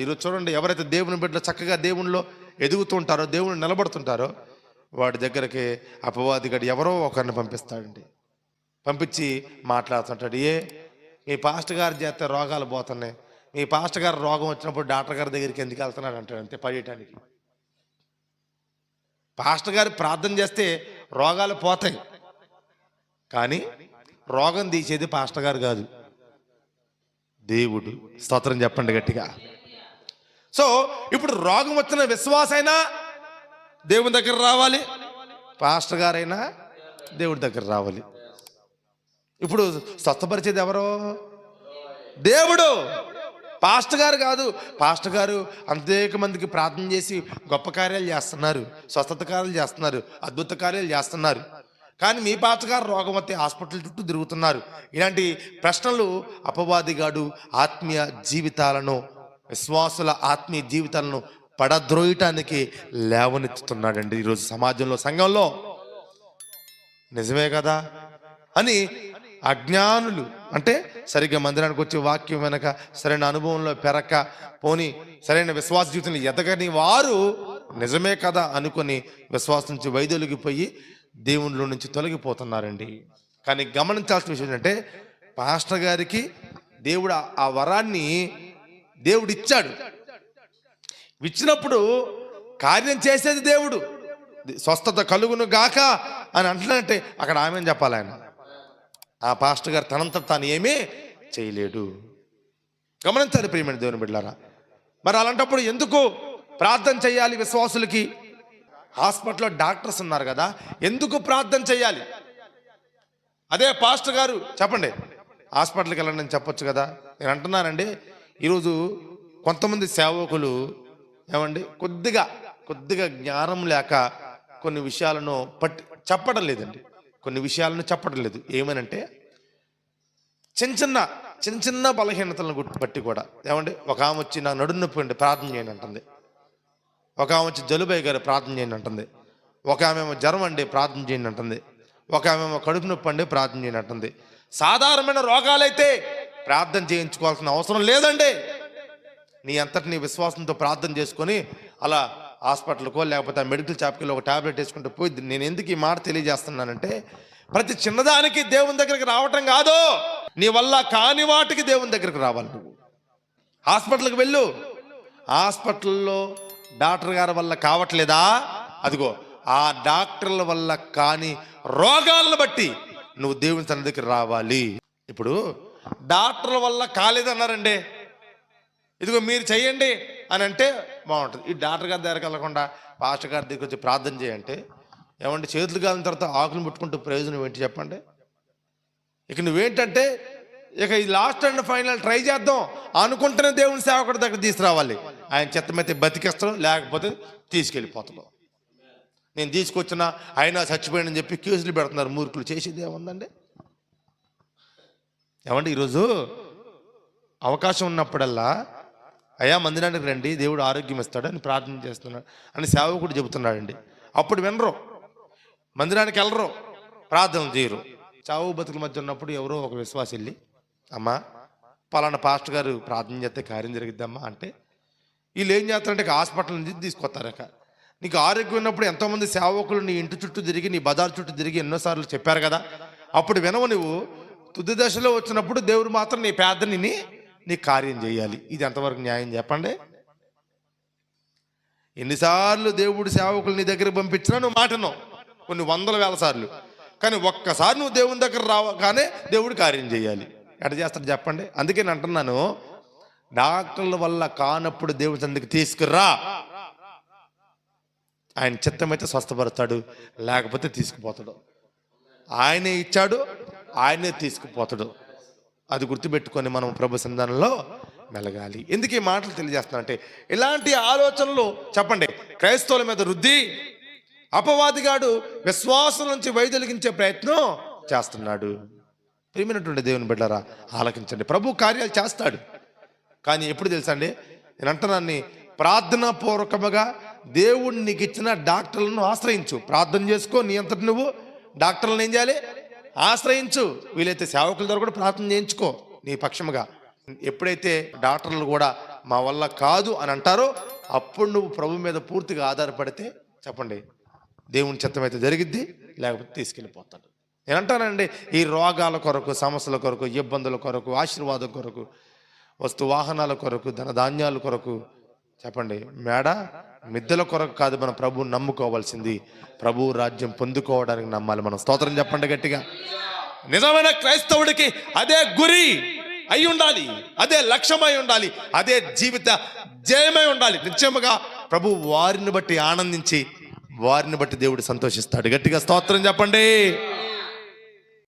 ఈరోజు చూడండి ఎవరైతే దేవుని బిడ్డలు చక్కగా దేవునిలో ఎదుగుతుంటారో దేవుని నిలబడుతుంటారో వాడి దగ్గరికి అపవాది గడి ఎవరో ఒకరిని పంపిస్తాడండి. పంపించి మాట్లాడుతుంటాడు. ఏ? మీ పాస్టర్ గారు చేస్తే రోగాలు పోతున్నాయి. మీ పాస్టర్ గారు రోగం వచ్చినప్పుడు డాక్టర్ గారి దగ్గరికి ఎందుకు వెళ్తున్నాడు అంటాడు అంతే పడేయటానికి. పాస్టర్ గారు ప్రార్థన చేస్తే రోగాలు పోతాయి. కానీ రోగం తీసేది పాస్టర్ గారు కాదు. దేవుడు స్తోత్రం చెప్పండి గట్టిగా. సో ఇప్పుడు రోగం వచ్చిన విశ్వాసైనా దేవుని దగ్గర రావాలి. పాస్టర్ గారైనా దేవుడి దగ్గర రావాలి. ఇప్పుడు స్వస్థపరిచేది ఎవరో? దేవుడు. పాస్టర్ గారు కాదు. పాస్టర్ గారు అనేక మందికి ప్రార్థన చేసి గొప్ప కార్యాలు చేస్తున్నారు. స్వస్థత కార్యాలు చేస్తున్నారు. అద్భుత కార్యాలు చేస్తున్నారు. కానీ మీ పాస్టర్ గారు రోగం వస్తే హాస్పిటల్ చుట్టూ తిరుగుతున్నారు. ఇలాంటి ప్రశ్నలు అపవాదిగాడు ఆత్మీయ జీవితాలను విశ్వాసుల ఆత్మీయ జీవితాలను పడద్రోయటానికి లేవనెత్తుతున్నాడండి ఈరోజు సమాజంలో సంఘంలో. నిజమే కదా? అని అజ్ఞానులు అంటే సరిగ్గా మందిరానికి వచ్చి వాక్యం వెనక సరైన అనుభవంలో పెరక పోని సరైన విశ్వాస జీవితంలో ఎదగని వారు నిజమే కదా అనుకొని విశ్వాసం నుంచి వైదొలిగిపోయి దేవుళ్ళ నుంచి తొలగిపోతున్నారండి. కానీ గమనించాల్సిన విషయం ఏంటంటే పాస్టర్ గారికి దేవుడు ఆ వరాన్ని దేవుడు ఇచ్చాడు ఇచ్చినప్పుడు కార్యం చేసేది దేవుడు. స్వస్థత కలుగును గాక అని అంటున్నట్టే అక్కడ ఆమె చెప్పాలి ఆయన? ఆ పాస్టర్ గారు తనంత తాను ఏమీ చేయలేడు. గమనించాలి ప్రియమైన దేవుని బిడ్డారా మరి అలాంటప్పుడు ఎందుకు ప్రార్థన చేయాలి విశ్వాసులకి? హాస్పిటల్లో డాక్టర్స్ ఉన్నారు కదా ఎందుకు ప్రార్థన చేయాలి? అదే పాస్టర్ గారు చెప్పండి. హాస్పిటల్కి వెళ్ళండి అని చెప్పొచ్చు కదా. నేను అంటున్నానండి ఈరోజు కొంతమంది సేవకులు ఏమండి కొద్దిగా కొద్దిగా జ్ఞానం లేక కొన్ని విషయాలను పట్టి చెప్పడం లేదండి. కొన్ని విషయాలను చెప్పడం లేదు. ఏమనంటే చిన్న చిన్న చిన్న చిన్న బలహీనతలను గుర్తుపట్టి కూడా ఏమండి ఒక ఆమె వచ్చి నా నడుము నొప్పి అండి ప్రార్థన చేయండి అంటుంది. ఒక ఆమె వచ్చి జలుబయ్య గారు ప్రార్థన చేయండి అంటుంది. ఒక ఆమె ఏమో జ్వరం అండి ప్రార్థన చేయండి అంటుంది. ఒక ఆమె ఏమో కడుపు నొప్పి అండి ప్రార్థన చేయండి అంటుంది. సాధారణమైన రోగాలైతే ప్రార్థన చేయించుకోవాల్సిన అవసరం లేదండి. నీ అంతటి నీ విశ్వాసంతో ప్రార్థన చేసుకొని అలా హాస్పిటల్కో లేకపోతే ఆ మెడికల్ షాప్కి ఒక టాబ్లెట్ వేసుకుంటూ పోయి నేను ఎందుకు ఈ మాట తెలియజేస్తున్నానంటే ప్రతి చిన్నదానికి దేవుని దగ్గరికి రావటం కాదు. నీ వల్ల కాని వాటికి దేవుని దగ్గరికి రావాలి నువ్వు. హాస్పిటల్కి వెళ్ళు. హాస్పిటల్లో డాక్టర్ గారి వల్ల కావట్లేదా? అదిగో ఆ డాక్టర్ల వల్ల కాని రోగాలను బట్టి నువ్వు దేవుని తన దగ్గర రావాలి. ఇప్పుడు డాక్టర్ల వల్ల కాలేదన్నారండి. ఇదిగో మీరు చేయండి అని అంటే బాగుంటుంది. ఈ డాక్టర్ గారి దగ్గరికి వెళ్ళకుండా పాస్టర్ గారి దగ్గరికి వచ్చి ప్రార్థన చేయంటే ఏమంటే చేతులు కాలిన తర్వాత ఆకులు ముట్టుకుంటూ ప్రయోజనం ఏంటి చెప్పండి? ఇక నువ్వేంటంటే ఇక ఈ లాస్ట్ అండ్ ఫైనల్ ట్రై చేద్దాం. అనుకుంటేనే దేవుని సేవకుడి దగ్గర తీసుకురావాలి. ఆయన చెత్తమైతే బతికేస్తాడు లేకపోతే తీసుకెళ్ళిపోతాడు. నేను తీసుకొచ్చిన ఆయన చచ్చిపోయాడని చెప్పి కేసులు పెడుతున్నారు. మూర్ఖులు చేసేది ఏముందండి? ఏమండి ఈరోజు అవకాశం ఉన్నప్పుడల్లా అయ్యా మందిరానికి రండి దేవుడు ఆరోగ్యం ఇస్తాడు అని ప్రార్థన చేస్తున్నాడు అని సేవకుడు చెబుతున్నాడండి. అప్పుడు వినరు. మందిరానికి వెళ్ళరు. ప్రార్థన చేయరు. చావు బతుకుల మధ్య ఉన్నప్పుడు ఎవరో ఒక విశ్వాసం వెళ్ళి అమ్మా పలానా పాస్టర్ గారు ప్రార్థన చేస్తే కార్యం జరిగిద్దమ్మా అంటే వీళ్ళు ఏం చేస్తారంటే ఇక హాస్పిటల్ నుంచి తీసుకొస్తారక నీకు ఆరోగ్యం ఉన్నప్పుడు ఎంతోమంది సేవకులు నీ ఇంటి చుట్టూ తిరిగి నీ బజార్ చుట్టూ తిరిగి ఎన్నోసార్లు చెప్పారు కదా. అప్పుడు వినవు నువ్వు. తుది దశలో వచ్చినప్పుడు దేవుడు మాత్రం నీ పేదని నీ కార్యం చేయాలి. ఇది ఎంతవరకు న్యాయం చెప్పండి? ఎన్నిసార్లు దేవుడు సేవకులు నీ దగ్గర పంపించినా నువ్వు మాటను. కొన్ని వందల వేల సార్లు. కానీ ఒక్కసారి నువ్వు దేవుని దగ్గర రావగానే దేవుడు కార్యం చేయాలి. ఎట చేస్తాడు చెప్పండి? అందుకే నేను అంటున్నాను డాక్టర్ల వల్ల కానప్పుడు దేవుడి సందికి తీసుకురా. ఆయన చిత్తమైతే స్వస్థపరుస్తాడు లేకపోతే తీసుకుపోతాడు. ఆయనే ఇచ్చాడు ఆయనే తీసుకుపోతాడు. అది గుర్తుపెట్టుకొని మనం ప్రభు సంధానంలో మెలగాలి. ఎందుకు ఈ మాటలు తెలియజేస్తున్నా అంటే ఇలాంటి ఆలోచనలు చెప్పండి. క్రైస్తవుల మీద రుద్ది అపవాదిగాడు విశ్వాసం నుంచి వైదొలిగించే ప్రయత్నం చేస్తున్నాడు. ప్రియమైనటువంటి దేవుని బిడ్డరా ఆలకించండి. ప్రభు కార్యాలు చేస్తాడు. కానీ ఎప్పుడు తెలుసా అండి? నేను అంటున్నాన్ని ప్రార్థనాపూర్వకముగా దేవుడు నీకు ఇచ్చిన డాక్టర్లను ఆశ్రయించు. ప్రార్థన చేసుకో నీ అంతటి నువ్వు డాక్టర్లను ఏం చేయాలి? ఆశ్రయించు. వీలైతే సేవకుల ద్వారా కూడా ప్రార్థన చేయించుకో నీ పక్షముగా. ఎప్పుడైతే డాక్టర్లు కూడా మా వల్ల కాదు అని అంటారో అప్పుడు నువ్వు ప్రభు మీద పూర్తిగా ఆధారపడితే చెప్పండి. దేవుని చిత్తమైతే జరిగిద్ది లేకపోతే తీసుకెళ్ళిపోతాడు. నేను అంటానండి ఈ రోగాల కొరకు సమస్యల కొరకు ఇబ్బందుల కొరకు ఆశీర్వాదం కొరకు వస్తు వాహనాల కొరకు ధనధాన్యాల కొరకు చెప్పండి. మేడ మిద్దెల కొరకు కాదు మనం ప్రభు నమ్ముకోవాల్సింది. ప్రభు రాజ్యం పొందుకోవడానికి నమ్మాలి. మనం స్తోత్రం చెప్పండి గట్టిగా. నిజమైన క్రైస్తవుడికి అదే గురి అయి ఉండాలి అదే లక్ష్యమై ఉండాలి అదే జీవిత జయమై ఉండాలి. నిత్యముగా ప్రభు వారిని బట్టి ఆనందించి వారిని బట్టి దేవుడు సంతోషిస్తాడు. గట్టిగా స్తోత్రం చెప్పండి.